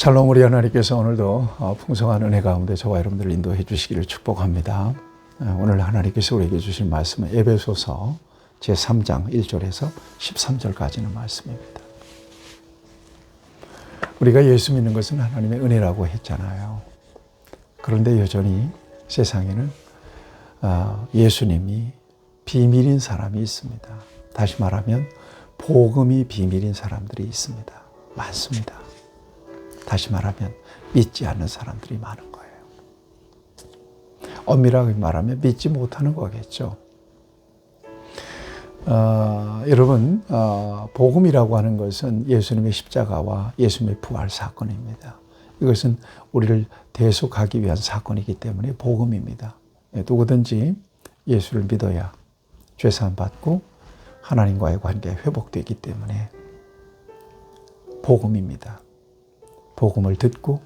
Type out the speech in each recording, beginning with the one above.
샬롬 우리 하나님께서 오늘도 어, 풍성한 은혜 가운데 저와 여러분들을 인도해 주시기를 축복합니다. 어, 오늘 하나님께서 우리에게 주신 말씀은 에베소서 제3장 1절에서 13절까지는 말씀입니다. 우리가 예수 믿는 것은 하나님의 은혜라고 했잖아요. 그런데 여전히 세상에는 어, 예수님이 비밀인 사람이 있습니다. 다시 말하면 복음이 비밀인 사람들이 있습니다. 많습니다. 다시 말하면 믿지 않는 사람들이 많은 거예요. 엄밀하게 말하면 믿지 못하는 거겠죠. 어, 여러분, 어, 복음이라고 하는 것은 예수님의 십자가와 예수님의 부활 사건입니다. 이것은 우리를 대속하기 위한 사건이기 때문에 복음입니다. 예, 누구든지 예수를 믿어야 죄사함 받고 하나님과의 관계 회복되기 때문에 복음입니다. 복음을 듣고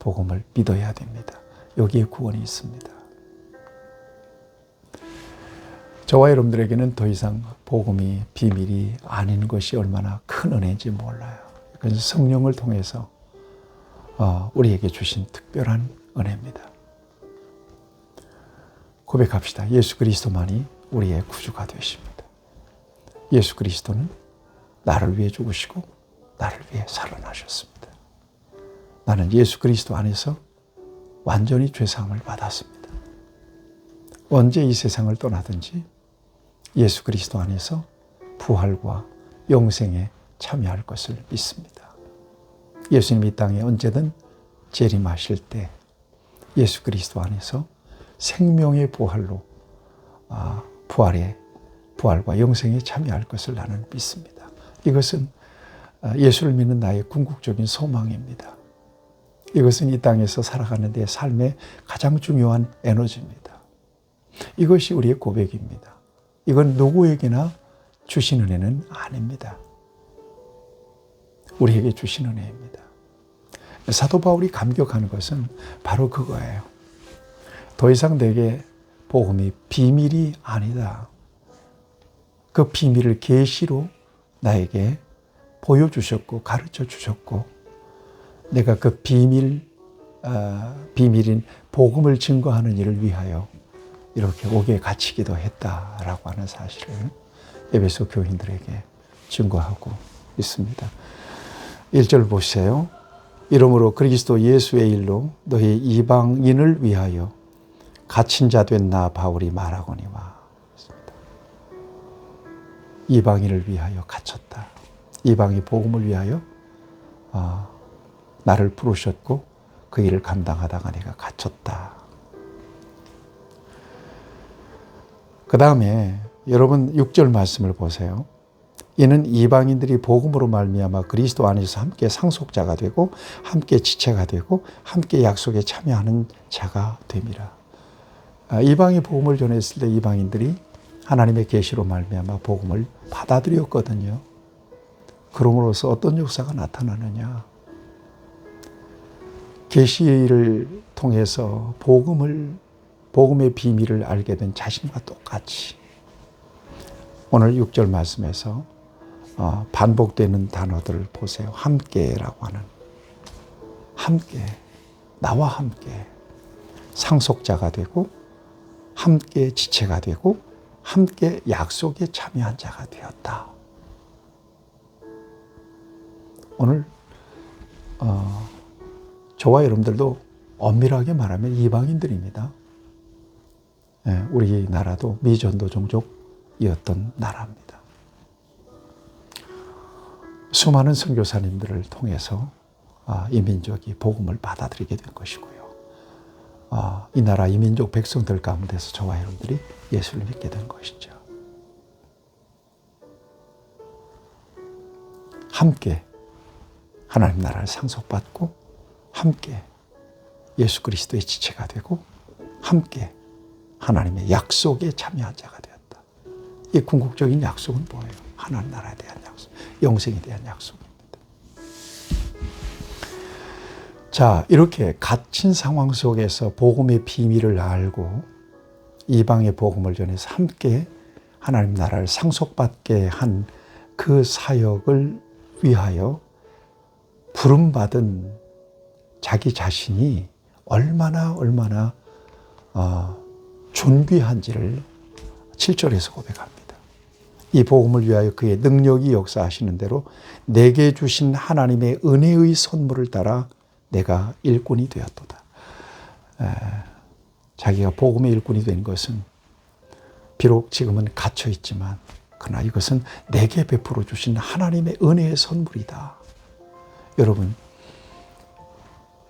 복음을 믿어야 됩니다. 여기에 구원이 있습니다. 저와 여러분들에게는 더 이상 복음이 비밀이 아닌 것이 얼마나 큰 은혜인지 몰라요. 그래서 성령을 통해서 어, 우리에게 주신 특별한 은혜입니다. 고백합시다. 예수 그리스도만이 우리의 구주가 되십니다. 예수 그리스도는 나를 위해 죽으시고 나를 위해 살아나셨습니다. 나는 예수 그리스도 안에서 완전히 죄사함을 받았습니다. 언제 이 세상을 떠나든지 예수 그리스도 안에서 부활과 영생에 참여할 것을 믿습니다. 예수님 이 땅에 언제든 재림하실 때 예수 그리스도 안에서 생명의 부활로 아, 부활의 부활과 영생에 참여할 것을 나는 믿습니다. 이것은 아, 예수를 믿는 나의 궁극적인 소망입니다. 이것은 이 땅에서 살아가는 데 삶의 가장 중요한 에너지입니다. 이것이 우리의 고백입니다. 이건 누구에게나 주신 은혜는 아닙니다. 우리에게 주신 은혜입니다. 사도 바울이 감격하는 것은 바로 그거예요. 더 이상 내게 복음이 비밀이 아니다. 그 비밀을 계시로 나에게 보여주셨고 가르쳐 주셨고 내가 그 비밀 어, 비밀인 복음을 증거하는 일을 위하여 이렇게 옥에 갇히기도 했다라고 하는 사실을 에베소 교인들에게 증거하고 있습니다. 1절 보세요. 이러므로 그리스도 예수의 일로 너희 이방인을 위하여 갇힌 자 된 나 바울이 말하거니와 이방인을 위하여 갇혔다. 이방이 복음을 위하여 어, 나를 부르셨고 그 일을 감당하다가 내가 갇혔다. 그 다음에 여러분 6절 말씀을 보세요. 이는 이방인들이 복음으로 말미암아 그리스도 안에서 함께 상속자가 되고 함께 지체가 되고 함께 약속에 참여하는 자가 됨이라. 아, 이방이 복음을 전했을 때 이방인들이 하나님의 계시로 말미암아 복음을 받아들였거든요. 그럼으로써 어떤 역사가 나타나느냐? 계시를 통해서 복음을 복음의 비밀을 알게 된 자신과 똑같이 오늘 6절 말씀에서 어, 반복되는 단어들을 보세요. 함께라고 하는 함께 나와 함께 상속자가 되고 함께 지체가 되고 함께 약속에 참여한 자가 되었다. 오늘 어, 저와 여러분들도 엄밀하게 말하면 이방인들입니다. 예, 우리나라도 미전도 종족이었던 나라입니다. 수많은 선교사님들을 통해서 아, 이 민족이 복음을 받아들이게 된 것이고요. 아, 이 나라 이민족 백성들 가운데서 저와 여러분들이 예수를 믿게 된 것이죠. 함께 하나님 나라를 상속받고 함께 예수 그리스도의 지체가 되고 함께 하나님의 약속에 참여한 자가 되었다. 이 궁극적인 약속은 뭐예요? 하나님 나라에 대한 약속, 영생에 대한 약속입니다. 자, 이렇게 갇힌 상황 속에서 복음의 비밀을 알고 이방의 복음을 전해서 함께 하나님 나라를 상속받게 한 그 사역을 위하여 부름받은 자기 자신이 얼마나 얼마나 어, 존귀한지를 7절에서 고백합니다. 이 복음을 위하여 그의 능력이 역사하시는 대로 내게 주신 하나님의 은혜의 선물을 따라 내가 일꾼이 되었도다. 에, 자기가 복음의 일꾼이 된 것은 비록 지금은 갇혀 있지만 그러나 이것은 내게 베풀어 주신 하나님의 은혜의 선물이다. 여러분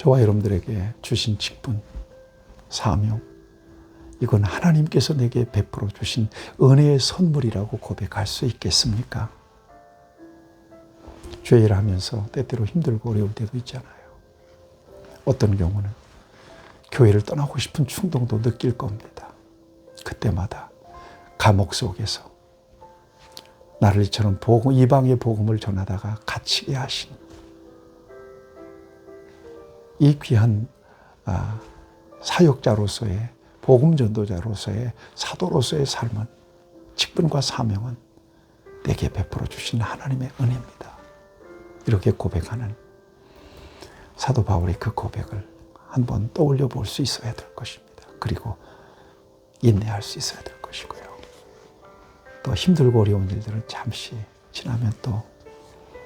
저와 여러분들에게 주신 직분, 사명, 이건 하나님께서 내게 베풀어 주신 은혜의 선물이라고 고백할 수 있겠습니까? 죄를 하면서 때때로 힘들고 어려울 때도 있잖아요. 어떤 경우는 교회를 떠나고 싶은 충동도 느낄 겁니다. 그때마다 감옥 속에서 나를 이처럼 복음, 이방의 복음을 전하다가 갇히게 하신 이 귀한 아, 사역자로서의 복음 전도자로서의 사도로서의 삶은 직분과 사명은 내게 베풀어 주신 하나님의 은혜입니다. 이렇게 고백하는 사도 바울의 그 고백을 한번 떠올려 볼 수 있어야 될 것입니다. 그리고 인내할 수 있어야 될 것이고요. 또 힘들고 어려운 일들은 잠시 지나면 또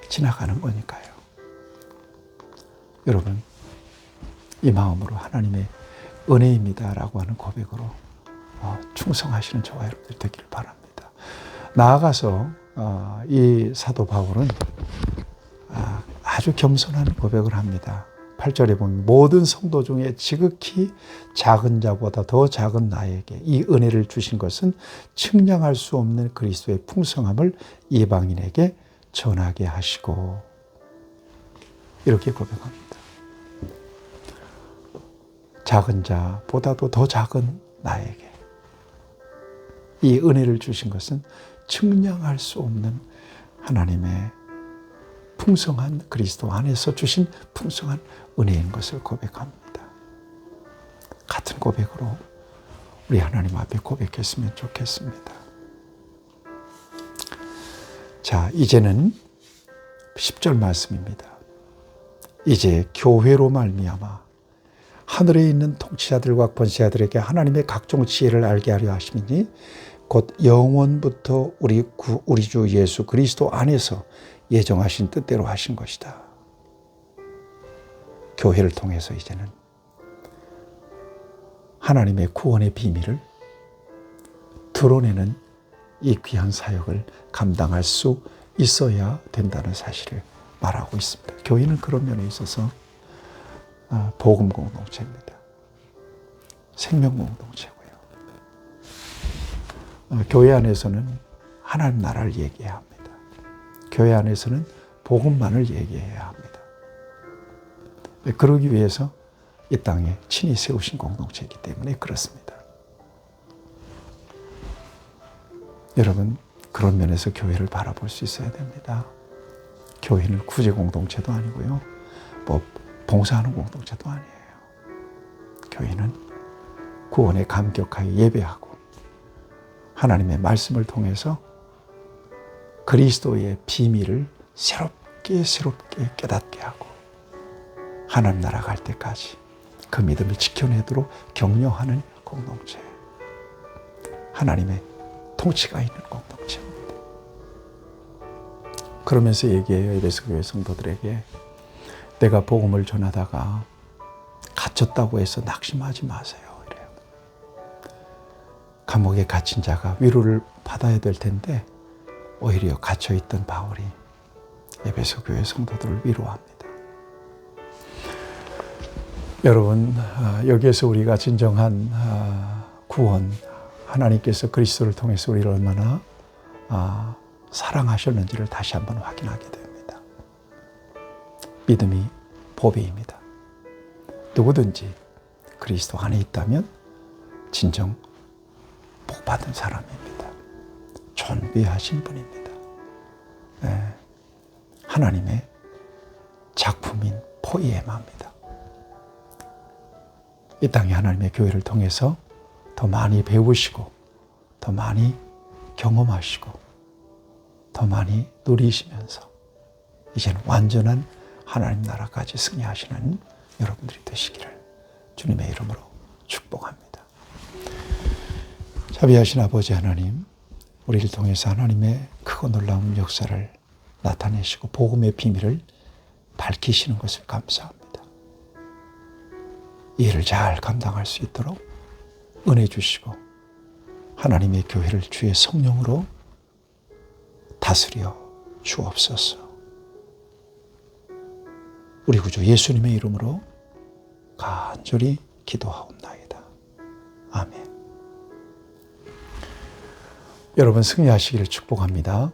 지나가는 거니까요. 여러분, 이 마음으로 하나님의 은혜입니다라고 하는 고백으로 어, 충성하시는 저와 여러분들 되기를 바랍니다. 나아가서 어, 이 사도 바울은 아, 아주 겸손한 고백을 합니다. 8절에 보면 모든 성도 중에 지극히 작은 자보다 더 작은 나에게 이 은혜를 주신 것은 측량할 수 없는 그리스도의 풍성함을 이방인에게 전하게 하시고 이렇게 고백합니다. 작은 자보다도 더 작은 나에게 이 은혜를 주신 것은 측량할 수 없는 하나님의 풍성한 그리스도 안에서 주신 풍성한 은혜인 것을 고백합니다. 같은 고백으로 우리 하나님 앞에 고백했으면 좋겠습니다. 자, 이제는 10절 말씀입니다. 이제 교회로 말미암아 하늘에 있는 통치자들과 권세자들에게 하나님의 각종 지혜를 알게 하려 하심이니 곧 영원부터 우리 구, 우리 주 예수 그리스도 안에서 예정하신 뜻대로 하신 것이다. 교회를 통해서 이제는 하나님의 구원의 비밀을 드러내는 이 귀한 사역을 감당할 수 있어야 된다는 사실을 말하고 있습니다. 교회는 그런 면에 있어서 아, 복음 공동체입니다. 생명 공동체고요. 어, 교회 안에서는 하나님 나라를 얘기해야 합니다. 교회 안에서는 복음만을 얘기해야 합니다. 네, 그러기 위해서 이 땅에 친히 세우신 공동체이기 때문에 그렇습니다. 여러분, 그런 면에서 교회를 바라볼 수 있어야 됩니다. 교회는 구제 공동체도 아니고요. 뭐 봉사하는 공동체도 아니에요. 교회는 구원에 감격하여 예배하고 하나님의 말씀을 통해서 그리스도의 비밀을 새롭게 새롭게 깨닫게 하고 하나님 나라 갈 때까지 그 믿음을 지켜내도록 격려하는 공동체. 하나님의 통치가 있는 공동체입니다. 그러면서 얘기해요. 에베소 교회 성도들에게 내가 복음을 전하다가 갇혔다고 해서 낙심하지 마세요. 이래요. 감옥에 갇힌 자가 위로를 받아야 될 텐데 오히려 갇혀 있던 바울이 에베소 교회 성도들을 위로합니다. 여러분 아, 여기에서 우리가 진정한 아, 구원 하나님께서 그리스도를 통해서 우리를 얼마나 아, 사랑하셨는지를 다시 한번 확인하게 됩니다. 믿음이 보배입니다. 누구든지 그리스도 안에 있다면 진정 복 받은 사람입니다. 존귀하신 분입니다. 네. 하나님의 작품인 포이에마입니다. 이 땅에 하나님의 교회를 통해서 더 많이 배우시고 더 많이 경험하시고 더 많이 누리시면서 이제는 완전한 하나님 나라까지 승리하시는 여러분들이 되시기를 주님의 이름으로 축복합니다. 자비하신 아버지 하나님, 우리를 통해서 하나님의 크고 놀라운 역사를 나타내시고 복음의 비밀을 밝히시는 것을 감사합니다. 이 일을 잘 감당할 수 있도록 은혜 주시고 하나님의 교회를 주의 성령으로 다스려 주옵소서. 우리 구주 예수님의 이름으로 간절히 기도하옵나이다. 아멘. 여러분 승리하시기를 축복합니다.